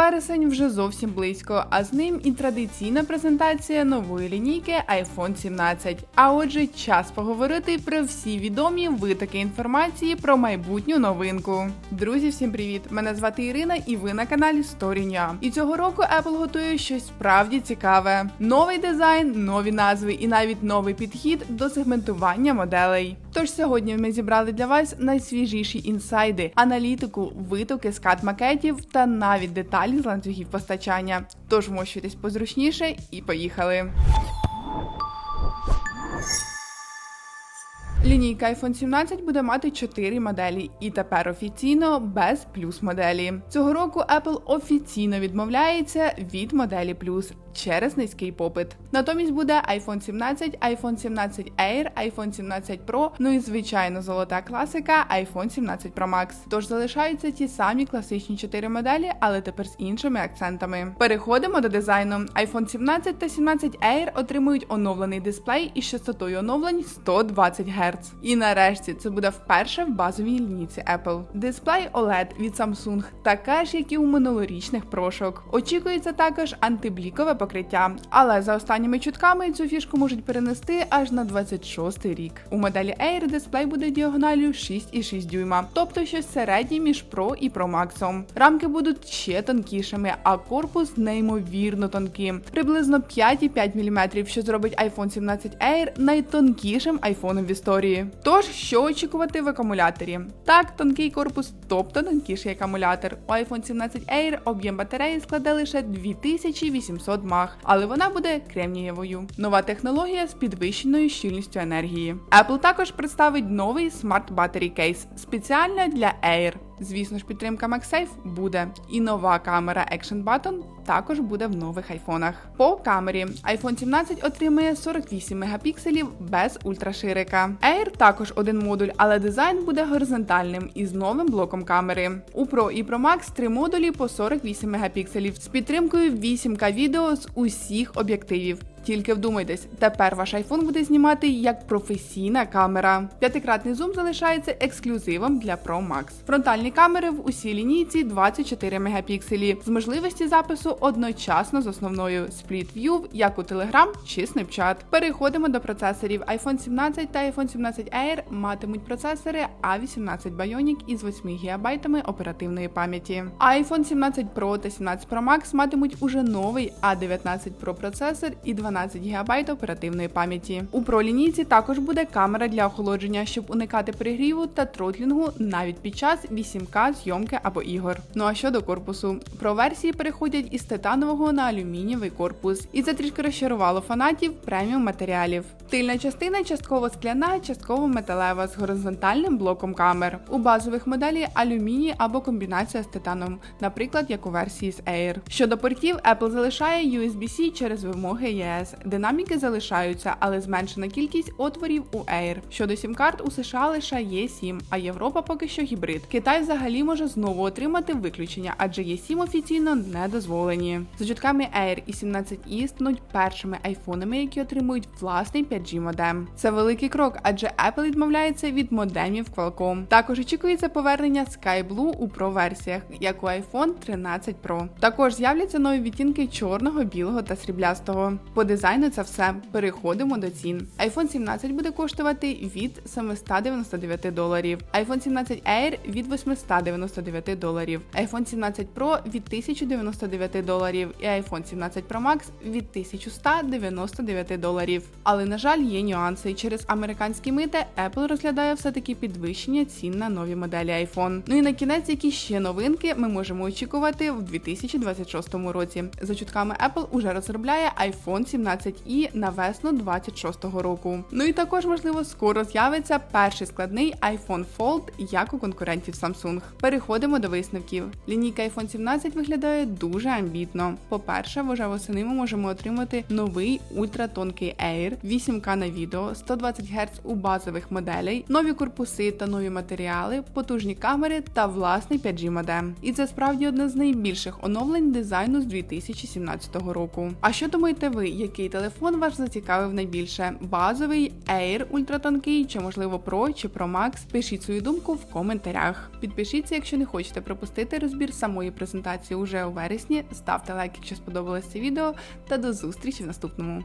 Вересень вже зовсім близько, а з ним і традиційна презентація нової лінійки iPhone 17. А отже, час поговорити про всі відомі витоки інформації про майбутню новинку. Друзі, всім привіт! Мене звати Ірина, і ви на каналі Story.ua. І цього року Apple готує щось справді цікаве: новий дизайн, нові назви і навіть новий підхід до сегментування моделей. Тож сьогодні ми зібрали для вас найсвіжіші інсайди, аналітику, витоки з кат макетів та навіть деталі з ланцюгів постачання. Тож вмощуйтесь позручніше і поїхали. Лінійка iPhone 17 буде мати 4 моделі, і тепер офіційно без плюс моделі. Цього року Apple офіційно відмовляється від моделі плюс через низький попит. Натомість буде iPhone 17, iPhone 17 Air, iPhone 17 Pro, ну і звичайно золота класика iPhone 17 Pro Max. Тож залишаються ті самі класичні 4 моделі, але тепер з іншими акцентами. Переходимо до дизайну. iPhone 17 та 17 Air отримують оновлений дисплей із частотою оновлень 120 Гц. І нарешті це буде вперше в базовій лінійці Apple. Дисплей OLED від Samsung, така ж, як і у минулорічних прошок. Очікується також антиблікове покриття, але за останніми чутками цю фішку можуть перенести аж на 26 рік. У моделі Air дисплей буде діагоналю 6,6 дюйма, тобто щось середнє між Pro і Pro Max. Рамки будуть ще тонкішими, а корпус неймовірно тонким, приблизно 5,5 мм, що зробить iPhone 17 Air найтонкішим айфоном в історії. Тож, що очікувати в акумуляторі? Так, тонкий корпус, тобто тонкіший акумулятор. У iPhone 17 Air об'єм батареї складе лише 2800 мах, але вона буде кремнієвою. Нова технологія з підвищеною щільністю енергії. Apple також представить новий Smart Battery Case спеціально для Air. Звісно ж, підтримка MagSafe буде. І нова камера Action Button також буде в нових айфонах. По камері iPhone 17 отримує 48 мегапікселів без ультраширика. Air також один модуль, але дизайн буде горизонтальним із новим блоком камери. У Pro і Pro Max три модулі по 48 мегапікселів з підтримкою 8К відео з усіх об'єктивів. Тільки вдумайтесь, тепер ваш iPhone буде знімати як професійна камера. П'ятикратний зум залишається ексклюзивом для Pro Max. Фронтальні камери в усій лінійці 24 мегапікселі з можливості запису одночасно з основною Split View, як у Telegram чи Snapchat. Переходимо до процесорів. iPhone 17 та iPhone 17 Air матимуть процесори A18 Bionic із 8 ГБ оперативної пам'яті. IPhone 17 Pro та 17 Pro Max матимуть уже новий A19 Pro процесор і 12 ГБ оперативної пам'яті. У пролінійці лінійці також буде камера для охолодження, щоб уникати перегріву та тротлінгу навіть під час 8К зйомки або ігор. Ну а щодо корпусу, про версії переходять із титанового на алюмінієвий корпус, і це трішки розчарувало фанатів преміум матеріалів. Тильна частина частково скляна, частково металева з горизонтальним блоком камер. У базових моделі алюміній або комбінація з титаном, наприклад, як у версії з Air. Щодо портів, Apple залишає USB-C через вимоги ЄС. Динаміки залишаються, але зменшена кількість отворів у Air. Щодо сім-карт у США лише є 7, а Європа поки що гібрид. Китай взагалі може знову отримати виключення, адже є 7 офіційно не дозволені. За чутками Air і 17i стануть першими айфонами, які отримують власний 5G модем. Це великий крок, адже Apple відмовляється від модемів Qualcomm. Також очікується повернення SkyBlue у Pro версіях, як у iPhone 13 Pro. Також з'являться нові відтінки чорного, білого та сріблястого. По дизайну це все. Переходимо до цін. iPhone 17 буде коштувати від 799 доларів, iPhone 17 Air від 899 доларів, iPhone 17 Pro від 1099 доларів і iPhone 17 Pro Max від 1199 доларів. Але на жаль, є нюанси. і Через американські мити Apple розглядає все-таки підвищення цін на нові моделі iPhone. Ну і на кінець, які ще новинки ми можемо очікувати в 2026 році. За чутками Apple уже розробляє iPhone 17i на весну 26-го року. Ну і також, можливо, скоро з'явиться перший складний iPhone Fold, як у конкурентів Samsung. Переходимо до висновків. Лінійка iPhone 17 виглядає дуже амбітно. По-перше, вже восени ми можемо отримати новий ультратонкий Air, 8 4К на відео, 120 Гц у базових моделей, нові корпуси та нові матеріали, потужні камери та власний 5G модем. І це справді одне з найбільших оновлень дизайну з 2017 року. А що думаєте ви, який телефон вас зацікавив найбільше? Базовий, Air ультратонкий, чи можливо Pro чи Pro Max? Пишіть свою думку в коментарях. Підпишіться, якщо не хочете пропустити розбір самої презентації уже у вересні. Ставте лайк, якщо сподобалось це відео, та до зустрічі в наступному.